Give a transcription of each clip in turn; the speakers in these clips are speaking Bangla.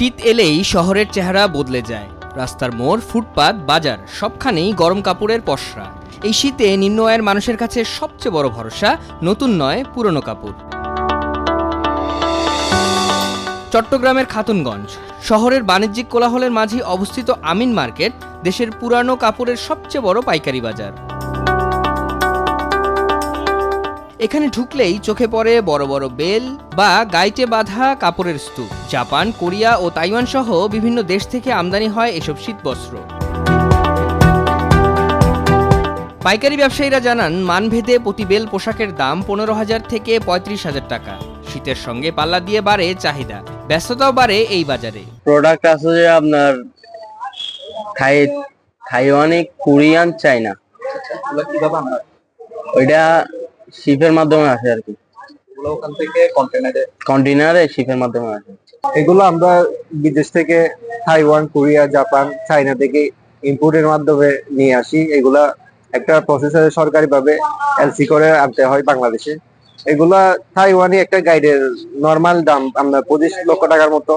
শীত এলেই শহরের চেহারা বদলে যায়। রাস্তার মোড়, ফুটপাত, বাজার, সবখানেই গরম কাপড়ের পসরা। এই শীতে নিম্ন আয়ের মানুষের কাছে সবচেয়ে বড় ভরসা নতুন নয়, পুরনো কাপড়। চট্টগ্রামের খাতুনগঞ্জ। শহরের বাণিজ্যিক কোলাহলের মাঝে অবস্থিত আমিন মার্কেট দেশের পুরানো কাপড়ের সবচেয়ে বড় পাইকারি বাজার। এখানে ঢুকলেই চোখে পড়ে বড় বড় বেল বা গাইটে বাঁধা কাপড়ের স্তূপ। জাপান কোরিয়া ও তাইওয়ান সহ বিভিন্ন দেশ থেকে আমদানি হয় এসব শীতবস্ত্র। পাইকারি ব্যবসায়ীরা জানান মানভেদে প্রতি বেল পোশাকের দাম পনেরো হাজার থেকে পঁয়ত্রিশ হাজার টাকা। শীতের সঙ্গে পাল্লা দিয়ে বাড়ে চাহিদা। ব্যস্ততাও বাড়ে এই বাজারে। প্রোডাক্ট আছে যে আপনার থাই থাইওয়ানিক কোরিয়ান চাইনা। ওইটা শিপের মাধ্যমে আসে আর কি। ওখান থেকে কন্টেনারে কন্টেনারে শিপের মাধ্যমে আসে। এগুলো আমরা বিদেশ থেকে তাইওয়ান কোরিয়া জাপান চাইনা থেকে ইম্পোর্টের মাধ্যমে নিয়ে আসি। এগুলা একটা প্রসেসরে সরকারিভাবে এলসি করে আনতে হয় বাংলাদেশে। এগুলা তাইওয়ানি একটা গাইডের নর্মাল দাম আমরা পঁচিশ লক্ষ টাকার মতো।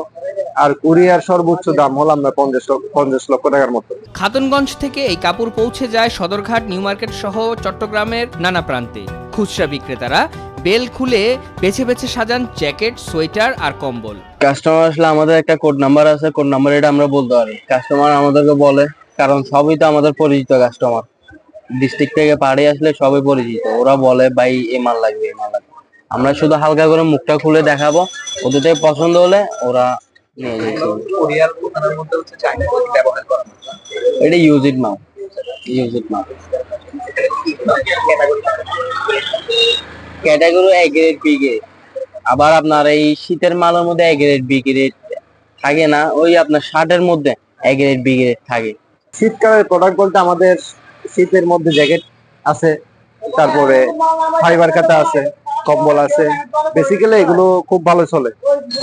আর কোরিয়ার সর্বোচ্চ দাম হলো আমরা পঞ্চাশ পঞ্চাশ লক্ষ টাকার মতো। খাতুনগঞ্জ থেকে এই কাপড় পৌঁছে যায় সদরঘাট নিউ মার্কেট সহ চট্টগ্রামের নানা প্রান্তে। খুচরা বিক্রেতারা বেল খুলে বেছে বেছে সাজান জ্যাকেট সোয়েটার আর কম্বল। কাস্টমার আসলে আমাদের একটা কোড নাম্বার আছে কোড নাম্বার এটা আমরা বলতে পারি। কাস্টমার আমাদেরকে বলে কারণ সবই তো আমাদের পরিচিত কাস্টমার ডিস্ট্রিক্ট থেকে পাড়ে আসলে সবই পরিচিত। ওরা বলে ভাই এ মাল লাগবে এ মাল লাগবে। আমরা শুধু হালকা করে মুখটা খুলে দেখাবো। ওদের থেকে পছন্দ হলে ওরা নিয়ে করা এটা ইউজ ইট মাল। ইউজ ইট মাল category A grade B grade আবার আপনার এই শীতের মালের মধ্যে এ গ্রেড বি গ্রেড থাকে না, ওই আপনার শার্টের মধ্যে এ গ্রেড বি গ্রেড থাকে। শীতকালের প্রোডাক্ট বলতে আমাদের শীতের মধ্যে জ্যাকেট আছে, তারপরে ফাইবার কাটা আছে, কম্বল আছে। বেসিক্যালি এগুলো খুব ভালো চলে।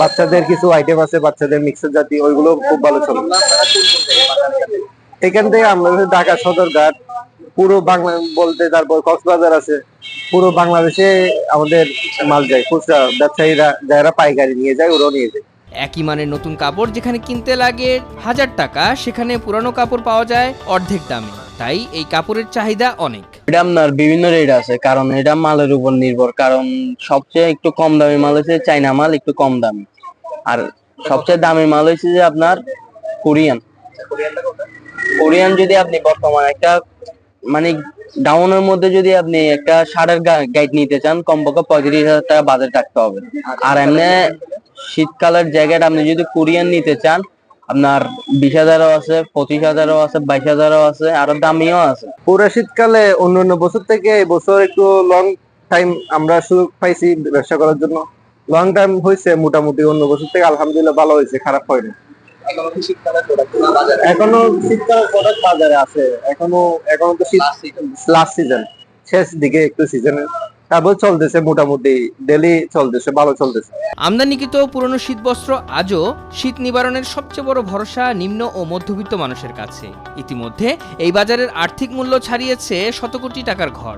বাচ্চাদের কিছু আইটেম আছে, বাচ্চাদের মিক্সার জাতি, ওইগুলো খুব ভালো চলে। এখান থেকে আমরা ঢাকা সদরঘাট পুরো বাংলা বলতে তারপর কক্সবাজার আছে পুরো বাংলাদেশে আমাদের মাল যায় খুচরা ব্যবসায়ীরা যারা পাইকারি নিয়ে যায় ওরাও নিয়ে যায়। একই মানের নতুন কাপড় যেখানে কিনতে লাগে হাজার টাকা সেখানে পুরানো কাপড় পাওয়া যায় অর্ধেক দামে। তাই এই কাপড়ের চাহিদা অনেক। এটা আপনার বিভিন্ন রেট আছে কারণ এটা মালের উপর নির্ভর। কারণ সবচেয়ে একটু কম দামি মাল হচ্ছে চাইনা মাল একটু কম দামি। আর সবচেয়ে দামি মাল হচ্ছে যে আপনার কোরিয়ান। কোরিয়ান যদি আপনি বর্তমানে একটা মানে ডাউনের মধ্যে যদি আপনি একটা শার্টের গাইড নিতে চান, কমপক্ষে পঁয়ত্রিশ হাজার টাকা বাজেট রাখতে হবে। আর এমনি শীতকালের জ্যাকেট আপনি যদি কোরিয়ান নিতে চান, আপনার বিশ হাজারও আছে, পঁচিশ হাজারও আছে, বাইশ হাজারও আছে, আরও দামিও আছে। পুরো শীতকালে অন্য অন্য বছর থেকে এই বছর একটু লং টাইম আমরা সুযোগ পাইছি ব্যবসা করার জন্য। লং টাইম হয়েছে মোটামুটি অন্য বছর থেকে, আলহামদুলিল্লাহ ভালো হয়েছে খারাপ হয়নি। এখনও শীতকালের প্রোডাক্ট বাজারে? আছে। এখনও এখনও তো শীত লাস্ট সিজন শেষ দিকে একটু সিজনে তারপর চলতেছে মোটামুটি। ডেলি চলতেছে ভালো চলতেছে। আমদানিকৃত পুরনো শীতবস্ত্র আজও শীত নিবারণের সবচেয়ে বড় ভরসা নিম্ন ও মধ্যবিত্ত মানুষের কাছে। ইতিমধ্যে এই বাজারের আর্থিক মূল্য ছাড়িয়েছে শত কোটি টাকার ঘর।